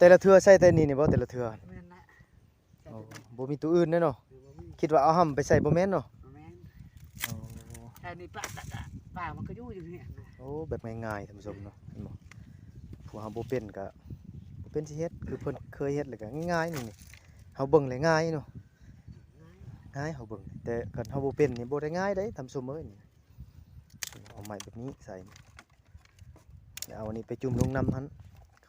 แต่ละเทื่อใส่แต่นี่นี่บ่แต่ละเทื่อแม่นนะโอ้บ่มีตัวอื่นแน่เนาะคือบ่มีคิดว่าเอาห้ำไปใส่บ่แม่นเนาะแม่นโอ้แต่นี่ป้าตะตะป้ามันก็อยู่อยู่เนี่ยนะโอ้แบบง่ายๆท่านผู้ชมเนาะเห็นบ่ผู้เฮาบ่เป็นก็บ่เป็นสิเฮ็ดคือเพิ่นเคยเฮ็ดแล้วก็ง่ายๆนี่นี่เฮาเบิ่งเลยง่ายเนาะง่ายเฮาเบิ่งแต่คันเฮาบ่เป็นนี่บ่ได้ง่ายเด้ท่านผู้ชมเอ้ยนี่เอาไม้แบบนี้ใส่นี่แล้วเอาอันนี้ไปจุ่มลงน้ำหัน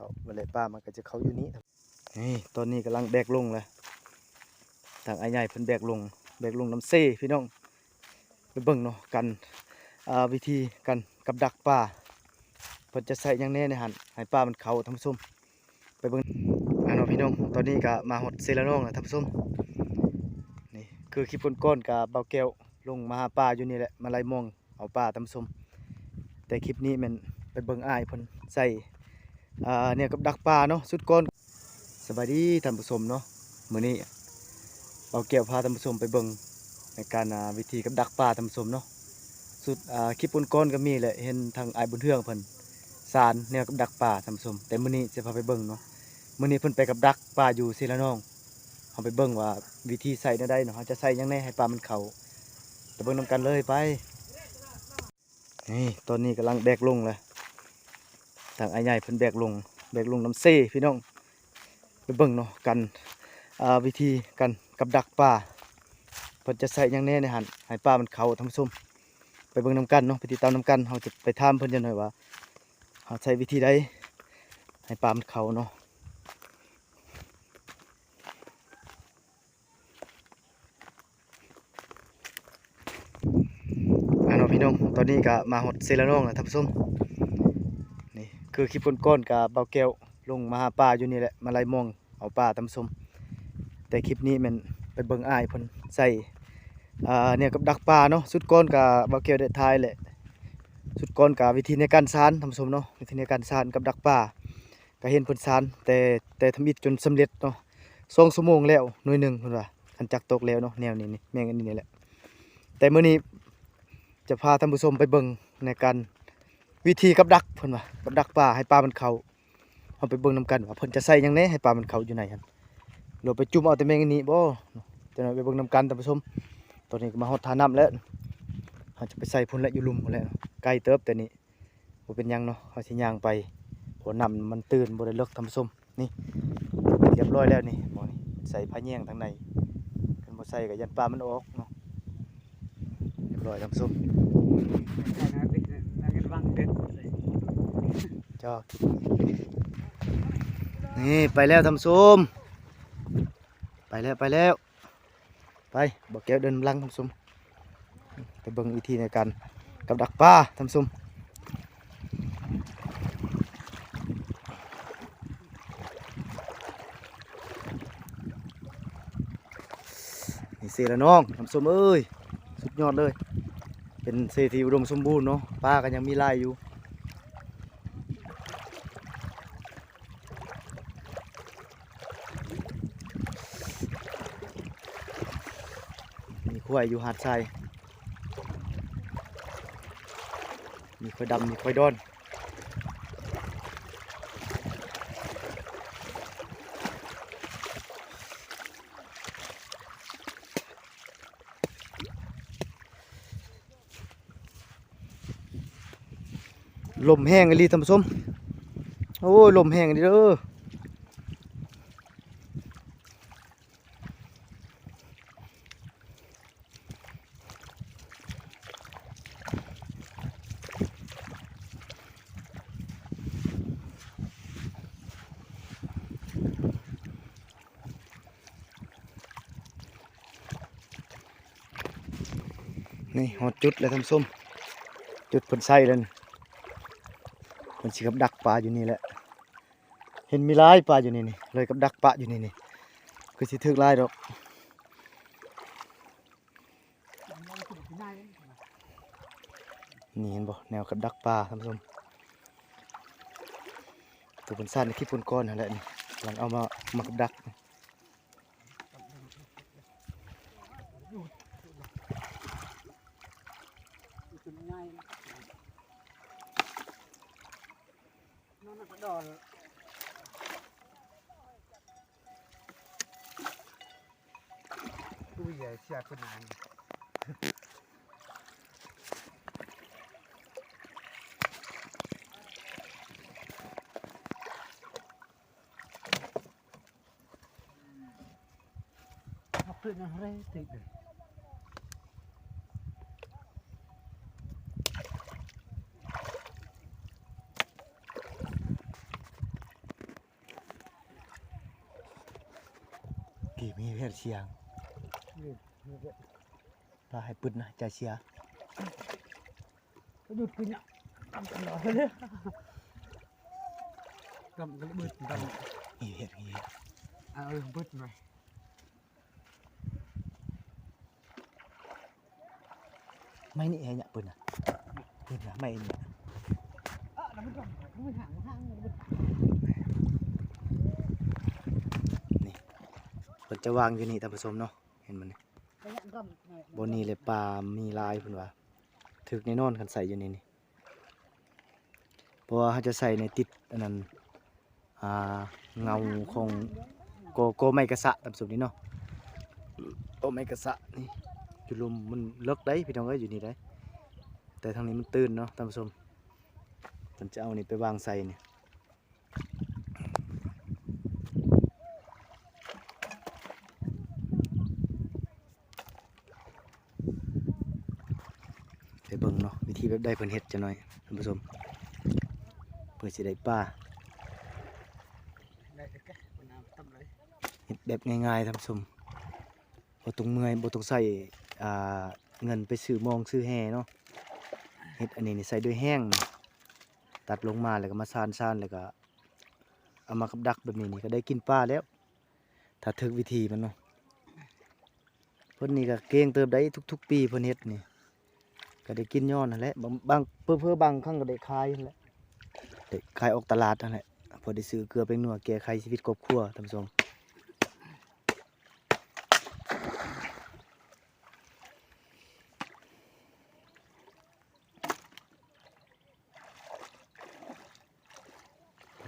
เขาบ่เลยป้ามันก็จะเขาอยู่นี้นี่ตอนนี้กำลังแบกลงแล้วทางอ้ใหญ่เพิ่นแบกลง แบกลงน้ำเซ่พี่น้องไปเบิ่งเนาะกันอ่าวิธีการกับดักปลาเพิ่นจะใส่ยังแน่ในหันให้ปลามันเข้าท่านผู้ชมไปเบิ่งอ่าเนาะพี่น้องตอนนี้ก็มาฮอดเซละน้องแล้วท่านผู้ชมนี่คือคลิปก้อนๆกับเบาแก้วลงมาหาปลาอยู่นี่แหละมาไล่มองเอาปลาท่านผู้ชมแต่คลิปนี้มันไปเบิ่งอ้ายเพิ่นใส่ อ่าเนี่ยกับดักปลาเนาะสุดก้อนสบายดีท่านผู้ชมเนาะมื้อนี้เบาแก้วพาท่านผู้ชมไปเบิ่งในการวิธีกับดักปลาท่านผู้ชมเนาะสุดอ่าคลิปก้อนก็มีแหละเห็นทางไอ้บุญเทืองเพิ่นสารแนวกับดักป่าท่านผู้ชมแต่มื้อนี้จะพาไปเบิ่งเนาะมื้อนี้เพิ่นไปกับดักป่าอยู่ศิลาน้องเฮาไปเบิ่งว่าวิธีใส่แนวใดเนาะจะใส่ยังไงให้ปลามันเข้าไปเบิ่งนํกันเลยไปนี่ตอนนี้กำลังแบกลงเลย ทางไอ้ใหญ่เพิ่นแบกลงแบกลงน้ำเซ่พี่น้องไปเบิ่งเนาะกันวิธีกันกับดักป่าเพิ่นจะใส่ยังแน่ในหันให้ปลามันเขาท่านผู้ชมไปเบิ่งน้ำกันเนาะไปติดตามนำกันเราจะไปถามเพิ่นจังหน่อยว่าเขาใช้วิธีใดให้ปลามันเขาเนาะอ่าเนาะพี่น้อง ตอนนี้ก็มาหดเซลาน้องแล้วท่านผู้ชม คือคลิปก้นๆกับเบาแก้วลงมาหาปลาอยู่นี่แหละมาไล่มองเอาปลาท่านผู้ชมแต่คลิปนี้มันไปเบิ่งอ้ายพนใส่อ่าเนี่ยกับดักปลาเนาะสุดก้อนกับเบาเกียวเดทายแหละสุดก้อนกับวิธีในการซานทำสมเนาะวิธีในการซานกับดักปลาก็เห็นเพิ่นซานแต่แต่ทำอิดจนสำเร็จเนาะสองชั่วโมงแล้วหน่วยหนึ่งเพิ่นว่าคันจักตกแล้วเนาะแนวนี้นี่แม่งอันนี้นี่แหละแต่เมื้อนี้จะพาท่านผู้ชมไปเบิ่งในการ วิธีกับดักเพิ่นว่ากับดักปลาให้ปลามันเข้าเอาไปเบิ่งนํกันว่าเพิ่นจะใส่ยังแหน่ให้ปลามันเข้าอยู่ไหนหั่นเราไปจุ่มเอาแต่แมงนี้บ่จะหน่อยไปเบิ่งนํกันท่านผู้ชมตอนนี้มาฮอดทาน้ำแล้วเราจะไปใส่พุ่นและอยู่ลุมพุ่นแล้วไกลเติบแต่นี้บ่เป็นยังเนาะเขาสิย่างไปหัวน้ำมันตื่นบ่ได้เลิกทำส้มนี่เรียบร้อยแล้วนี่หมอนี่ใส่ผ้าแยงทางในกันบ่ใส่ก็ยันปลามันออกเนาะเรียบร้อยทำส้มแต่นะเด็กนะ จ้านี่ไปแล้วทำส้มไปแล้วไปแล้ว ไปบอกแก้วเดินลังทำส้มไปเบิ่งวิธีในการกับดักปลาทำส้มนี่เสียแล้วน้องน้ำส้มเอ้ยสุดยอดเลย เป็นเศรษฐีอุดมสมบูรณ์เนาะป้าก็ยังมีลายอยู่มีข้วยอยู่หาดทรายมีข้วยดำมีข้วยดอน ลมแห้งอลีท่านผู้ชมโอ้ยลมแห้งอหลีเด้อนี่หอดจุดเลยท่านผู้ชมจุดเพิ่นใส่เลย มันสิกับดักปลาอยู่นี่แหละ เห็นมีลายปลาอยู่นี่นี่เลยกับดักปลาอยู่นี่นี่คือสิถึกลายดอกนี่เห็นบ่แนวกับดักปลาท่านผู้ชมตัวเป็นสั้นที่ปนก้อนนั่นแหละนี่หลังเอามามากับดัก สียเสียคนนาน เอาขึ้นอะไรติดเลยกี่มีเพศเสียงนี่นี่ก็ปลาให้ปึดนะใจเสียก็หยุดกินอะทำตลอดเลยดำก็บึดดำมีเพศมีเพศเอาเออบึดหน่อย ไม่นี่ให้เนี่ยปึดนะปึดนะไม่เนี่ยนก็มันห่มันบึดเพิ่นจะวางอยู่นี่ท่านผู้ชมเนาะเห็นมันนี่ระยบนนี้เลยปลามีลายพิ่นว่าถึกแน่นอนคันใส่อยู่ในนี่เพราะว่าเขาจะใส่ในติดอันนั้นอ่าเงาของโกโกไมกระสะท่านผู้ชมนี่เนาะโกไมกระสะนี่ อยู่ลมมันเลิกได้พี่น้องเอ้ยอยู่นี่ได้แต่ทางนี้มันตื้นเนาะท่านผู้ชมเพิ่นจะเอานี่ไปวางใส่เนี่ยไปเบิ่งเนาะวิธีแบบได้เพิ่นเฮ็ดจะหน่อยท่านผู้ชมเพื่อสิได้ปลาแค่คนน้ำทำเลยเฮ็ดแบบง่ายๆท่านผู้ชมบ่ต้องเมื่อยบ่ต้องใส่ อ่าเงินไปซื้อมองซื้อแห่เนาะเฮ็ดอันนี้นี่ใส่ด้วยแห้งนี่ตัดลงมาแล้วก็มาซานๆแล้วก็เอามากับดักแบบนี้นี่ก็ได้กินปลาแล้ว ถ้าถึกวิธีมันเนาะเพิ่นนี่ก็เก่งเติบได้ทุก ๆ ปีเพิ่นเฮ็ดนี่ก็ได้กินย้อนนั่นแหละบางบางเพิ่อบางครั้งก็ได้ขายนั่นแหละได้ขายออกตลาดนั่นแหละพอได้ซื้อเกลือเป็นหนัวแก้ไขชีวิตครอบครัวท่านผู้ชม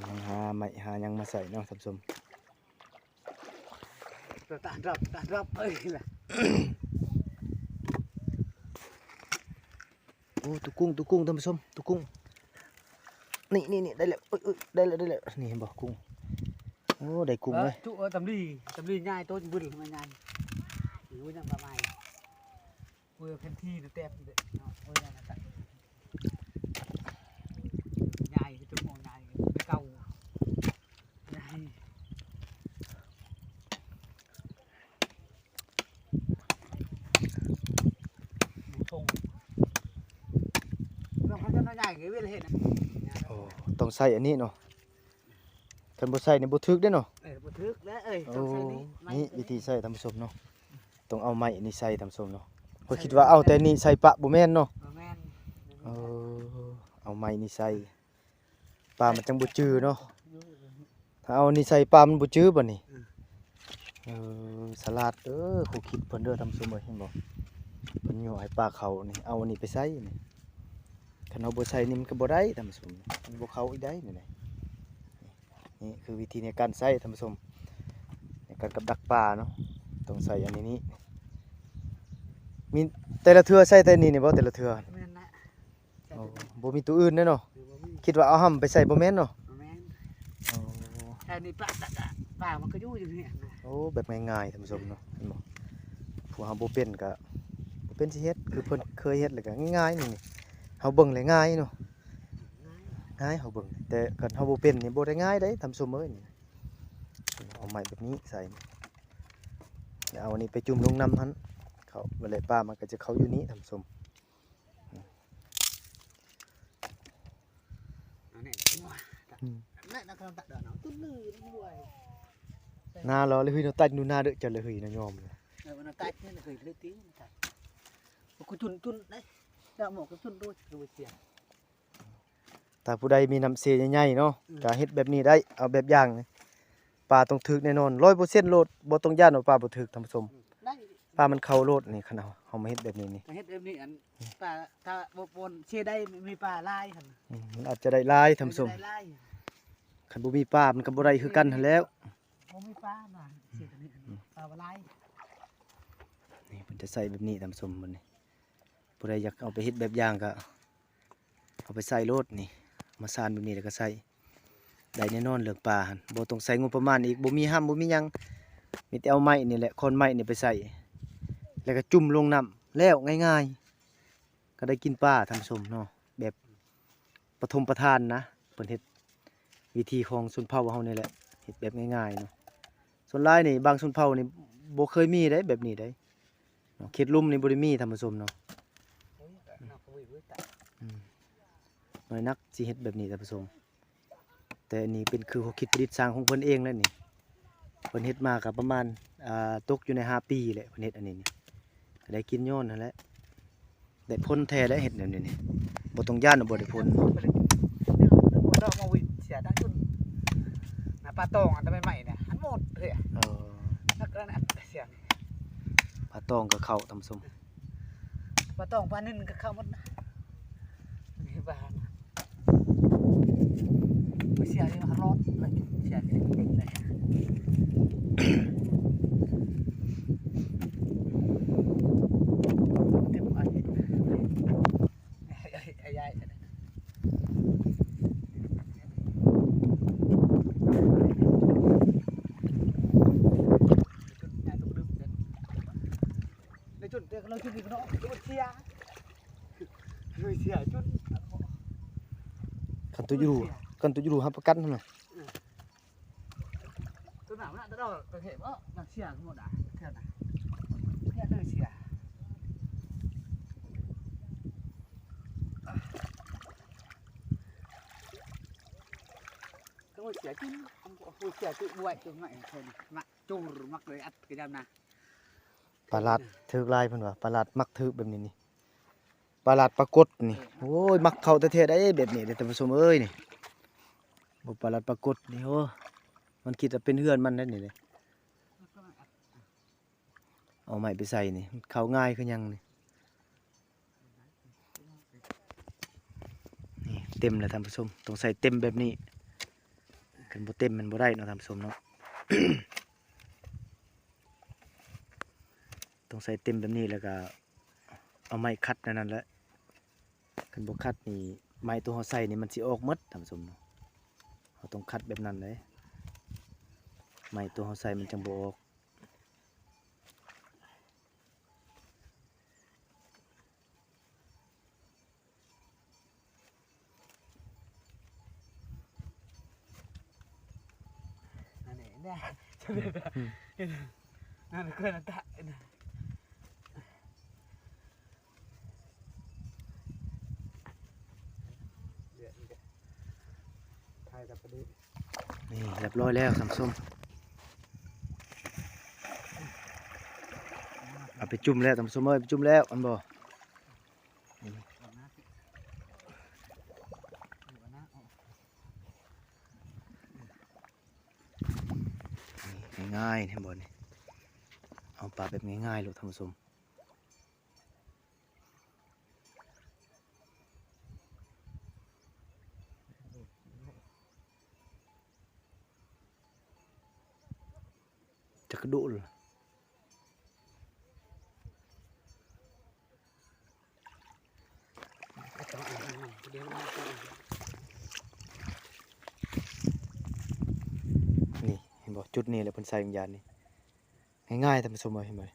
ยังหา ไม่หายังมาใส่เนาะท่านผู้ชมตัวตาดับตาดับเอ้ยแหละโอ้ตุกุ้งตุกุ้งท่านผู้ชมตุกุ้งนี่นี่นี่ได้แล้วเอ้ยเอ้ยได้แล้วได้แล้วนี่เห็นบ่กุ้งโอ้ได้กุ้งเลยจุเออตำดีตำดีง่ายโต๊ะบึ้นมันง่ายหรือว่ายังประมาณเวอร์เพนที่นะเต็มเลยเนาะเวอร์นั่นนะง่ายคือจุ่มง่ายเก่าง่ายทงเรื่องเขาจะน้อยใหญ่ไงเวลาเห็นนะ โอ้ต้อง ใส่อันนี้เนาะคันบ่ใส่นี่บ่ถึกเด้เนาะเออบัทึกแล้วเอ้ยโอ้ต้องใช้นี่ไม้นี่วิธีใส่ท่านผู้ชมเนาะต้องเอาไม้นี่ใส่ท่านผู้ชมเนาะเพิ่นคิดว่าเอาแต่นี่ใส่ปะบ่แม่นเนาะบ่แม่นเออเอาไม้นี่ใส่ปลามันจังบ่จือเนาะถ้าเอานี่ใส่ปลามันบ่จื้อบ่นี่อืมเออสลัดเด้อผู้คิดเพิ่นเด้อทำซุมื้อเห็นบ่เพิ่นอยู่ให้ปลาเขานี่เอาอันนี้ไปใส่นี่ คันเอาบ่ใส่นี่มันก็บ่ได้ท่านผู้ชมมันบ่เข้าอีกได้นี่นี่นี่คือวิธีในการใส่ท่านผู้ชมในการกับดักปลาเนาะต้องใส่อันนี้นี่มีแต่ละเทื่อใส่แต่นี่นี่บ่แต่ละเทื่อแม่นนะใช่โอ้แต่บ่มีตัวอื่นเด้อเนาะหรือบ่มีคิดว่าเอาห่ำไปใส่บ่แม่นเนาะบ่แม่นโอ้แค่นี้ปลาตะกะปลามันก็อยู่อยู่เนี่ยนะโอ้แบบง่ายๆท่านผู้ชมเนาะเห็นบ่ผู้เฮาบ่เป็นก็บ่เป็นสิเฮ็ดคือเพิ่นเคยเฮ็ดแล้วก็ง่ายๆนี่ เฮาเบิ่งเลยง่ายเนาะง่ายเฮาเบิ่งแต่คันเฮาบ่เป็นนี่บ่ได้ง่ายเด้ท่านผู้ชมเอ้ยนี่เอาไม้แบบนี้ใส่นี่แล้วเอาอันนี้ไปจุ่มลงน้ำหันเขาเวลาปลามันก็จะเข้าอยู่นี้ท่านผู้ชมเอาเนี่ยว้านั่นนะครับตัดดอกเลยหน้ารอเลยเฮ้ยเนาตัดดูหน้าเด้อจันเลยเฮ้ยนะยอมเลยเออมันตัดเนี่ยเคยเลือกติ้งตัดกูจุนจุนได้ แล้วหมอกก็จุนด้วยดูเสียงถ้าผู้ใดมีน้ำเสียใหญ่ๆเนาะอืมก็เฮ็ดแบบนี้ได้เอาแบบอย่างนี่ปลาต้องถึกแน่นอน100%โลดบ่ต้องย่านว่าปลาบ่ถึกท่านผู้ชมได้ปลามันเข้าโลดนี่คันเอาเฮามาเฮ็ดแบบนี้นี่เฮ็ดเอ็มนี่อันปลาถ้าบ่ปนเชื่อได้มีปลาลายหั่นอืมมันอาจจะได้หลายท่านผู้ชมได้ลายคันบ่มีปลามันก็บ่ได้คือกันหั้นแหล้วบ่มีปลาน่ะเชื่อตัวนี้ปลาลายแต่ใส่แบบนี้ท่านผู้ชมมันนี่ ผู้ใดอยากเอาไปเฮ็ดแบบอย่างก็เอาไปใส่รถนี่ มาสานแบบนี้แล้วก็ใส่ได้แน่นอนเรื่องปลาบ่ต้องใส่งบประมาณอีกบ่มีห้ามบ่มียังมีแต่เอาไม้นี่แหละคนไม้นี่ไปใส่แล้วก็จุ่มลงน้ำแล้วง่ายๆ ก็ได้กินปลาท่านผู้ชมเนาะแบบปฐมประทานนะเพิ่นเฮ็ดวิธีของชนเผ่าเฮานี่แหละเฮ็ดแบบง่ายๆเนาะส่วนหลายนี่บางชนเผ่านี่บ่เคยมีได้แบบนี้ได้เนาะเขตลุ่มนี่บ่ได้มีท่านผู้ชมเนาะ น่าคุยด้วยแต่อืมน้อยนักสิเฮ็ดแบบนี้ท่านผู้ชมแต่อันนี้เป็นคือเขาคิดประดิษฐ์สร้างของเพิ่นเองแล้วนี่เพิ่นเฮ็ดมาก็ประมาณอ่าตกอยู่ในห้าปีแหละเพิ่นเฮ็ดอันนี้นี่ก็ได้กินย้อนนั่นแหละได้พ้นแท้ได้เฮ็ดแบบนี้นี่บ่ต้องย่านว่าบ่ได้พ้นไปเลยเนี่ยหมดดอกมาวิเสียทั้งจุนนะปลาตองอันทำไมใหม่เนี่ยหันหมดเลยอะเออนักแล้วนะเสียงปลาตองก็เข้าท่านผู้ชมปลาตองปลานึ่งก็เข้าหมดนะ นี่บ้านไม่เสียเลยมันร้อนเลยเสียเลยเลยเต็มอันนี้ไอ้ไอ้ไอ้ใหญ่อันนั้นจุดใหญ่ตกดึกเด่นในจุดเด็กเราจุดอีกเนาะจุดเชียร์จุดเชียร์จุดคันตุอยู่คันตุอยู่รับประกันหั่นน่ะตัวหนาวน่ะตัวเราตัวเห็นว่านักเชียร์ทั้งหมดอะเท่านั้นเนี่ยเลยเชียร์ก็เสียจริงผู้เสียจุบวยจุใหม่คนมักจูรมักเลยอัดกระดำนะปลาลาดถึกลายเพิ่นว่าปลาลาดมักถึกแบบนี้นี่ ปลาลาดปลากดนี่โอ้ยมักเขาแท้ๆได้แบบนี้เด้อท่านผู้ชมเอ้ยนี่บ่ปลาลาดปลากดนี่โอ้มันคิดว่เป็นเฮือนมันนั่นนี่เลยเอาไม้ไปใส่นี่เขาง่ายคือหยังนี่นี่เต็มแล้วท่านผู้ชมต้องใส่เต็มแบบนี้กันบ่เต็มมันบ่ได้เนาะท่านผู้ชมเนาะต้องใส่เต็มแบบนี้แล้วก็เอาไม้คัดนั่นนั่นแหละ กันบ่คัดนี่ไม้ตัวเฮาใส่นี่มันสิออกมดท่านผู้ชมเนาะเราต้องคัดแบบนั้นเลยไม้ตัวเฮาใส่มันจังบออกนั่นเองเนี่ยจะเดือดนั่นคือนั่นตะเดือดไทย กับประเดี๋ยวนี่เรียบร้อยแล้วท่านผู้มเอาไปจุ่มแล้วท่านผู้มเอ้ยไปจุ่มแล้วอันบ่ง่ายๆเห็นบ่นี่เอาปลาแบบง่ายๆลูกท่านผู้ชม นี่เห็นบ่จุดนี้แหละเพิ่นใส่วิญญาณนี่ง่ายๆท่านผู้ชมเอ้ยเห็นบ่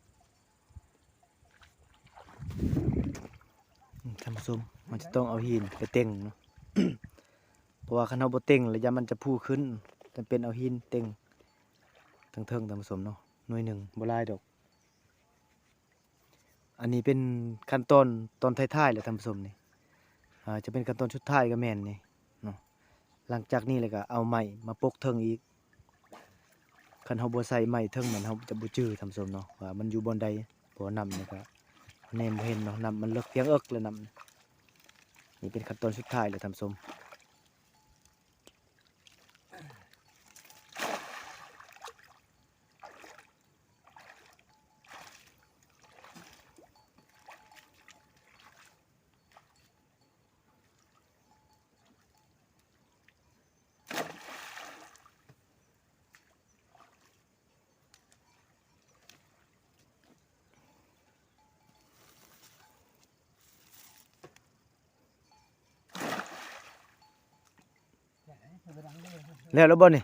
อืมท่านผู้ชมมันจะต้องเอาหินไปเต็งเนาะเพราะว่าคันเฮาบ่เต็งระยะมันจะพูขึ้นจำเป็นเอาหินเต็ง ทั้งเทิงท่านผู้ชมเนาะหน่วยหนึ่งบลายดอก อันนี้เป็นขั้นตอนตอนท้ายๆแหละท่านผู้ชมนี่จะเป็นขั้นตอนสุดท้ายก็แม่นนี่เนาะหลังจากนี้เลยก็เอาไม้มาปกเทิงอีกคันเฮาบ่ใส่ไม้เทิงมันเฮาจะบ่จื้อทำสมเนาะว่ามันอยู่บนใดบ่นำนี่ก็แนมบ่เห็นเนาะนำมันเลิกเพียงเอิกแล้วนำนี่เป็นขั้นตอนสุดท้ายเลยทำสม แล้วแล้วบ่นี่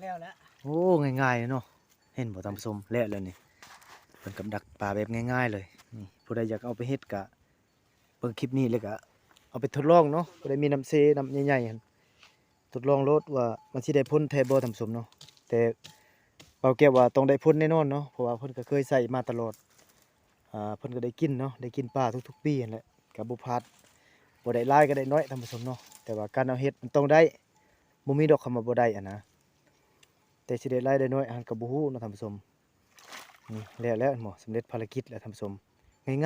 แล้วแล้วโอ้ง่ายๆเนาะเห็นบ่ท่านผู้ชมแล้วแล้วนี่เพิ่นกับดักปลาแบบง่ายๆเลยนี่ผู้ใดอยากเอาไปเฮ็ดก็เบิ่งคลิปนี้เลยก็เอาไปทดลองเนาะผู้ใดมีน้ำเซน้ำใหญ่ๆหั่นทดลองรถว่ามันสิได้ผลแท้บ่ท่านผู้ชมเนาะแต่เบาแก้วว่าต้องได้ผลแน่นอนเนาะเพราะว่าเพิ่นก็เคยใส่มาตลอดอ่าเพิ่นก็ได้กินเนาะได้กินปลาทุกๆปีนั่นแหละก็บ่พลาดบ่ได้หลายก็ได้น้อยท่านผู้ชมเนาะแต่ว่าการเอาเฮ็ดมันต้องได้ บ่มีดอกคำว่าบ่ได้อะนะแต่สิได้รายได้น้อยอันกับบ่ฮู้นะท่านผู้ชมนี่แล้วแล้วห็นบ่สำเร็จภารกิจแล้วท่านผู้ชม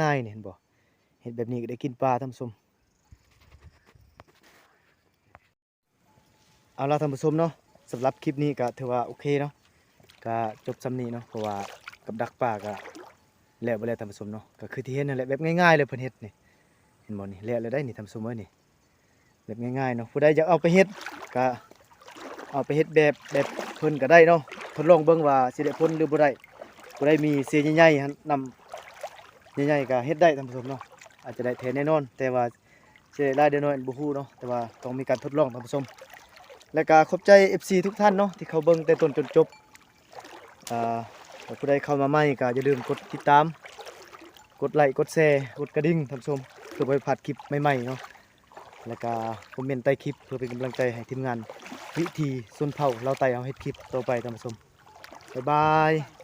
ง่ายๆนี่เห็นบ่เฮ็ดแบบนี้ก็ได้กินปลาท่านผู้ชมเอาละท่านผู้ชมเนาะสำหรับคลิปนี้ก็ถือว่าโอเคเนาะก็จบสำนี้เนาะเพราะว่ากับดักปลาก็แล้วบ่แล้วท่านผู้ชมเนาะก็คือที่เห็นนั่นแหละแบบง่ายๆเลยเพิ่นเฮ็ดนี่เห็นบ่นี่แล้วแล้วได้นี่ท่านผู้ชมเอ้ยนี่แบบง่ายๆเนาะผู้ใดอยากเอาไปเฮ็ดก็ เอาไปเฮ็ดแบบแบบเพิ่นก็ได้เนาะทดลองเบิ่งว่าสิได้ผลหรือบ่ได้บ่ได้มีเสียใหญ่ๆหั่นนำใหญ่ๆก็เฮ็ดได้ท่านผู้ชมเนาะอาจจะได้แท้แน่นอน แต่ว่าสิได้รายได้น้อยบ่ฮู้เนาะแต่ว่าต้องมีการทดลองท่านผู้ชมและก็ขอบใจ FC ทุกท่านเนาะที่เขาเบิ่งแต่ต้นจนจบอ่าถ้าผู้ใดเข้ามาใหม่ก็อย่าลืมกดติดตาม กดไลค์กดแชร์กดกระดิ่งท่านผู้ชมเพื่อบ่ให้พลาดคลิปใหม่ๆเนาะแล้วก็คอมเมนต์ใต้คลิปเพื่อเป็นกำลังใจให้ทีมงาน วิธีสุนเผาเราไต่เอาเฮ็ดคลิปต่อไปท่านผู้ชมบ๊ายบาย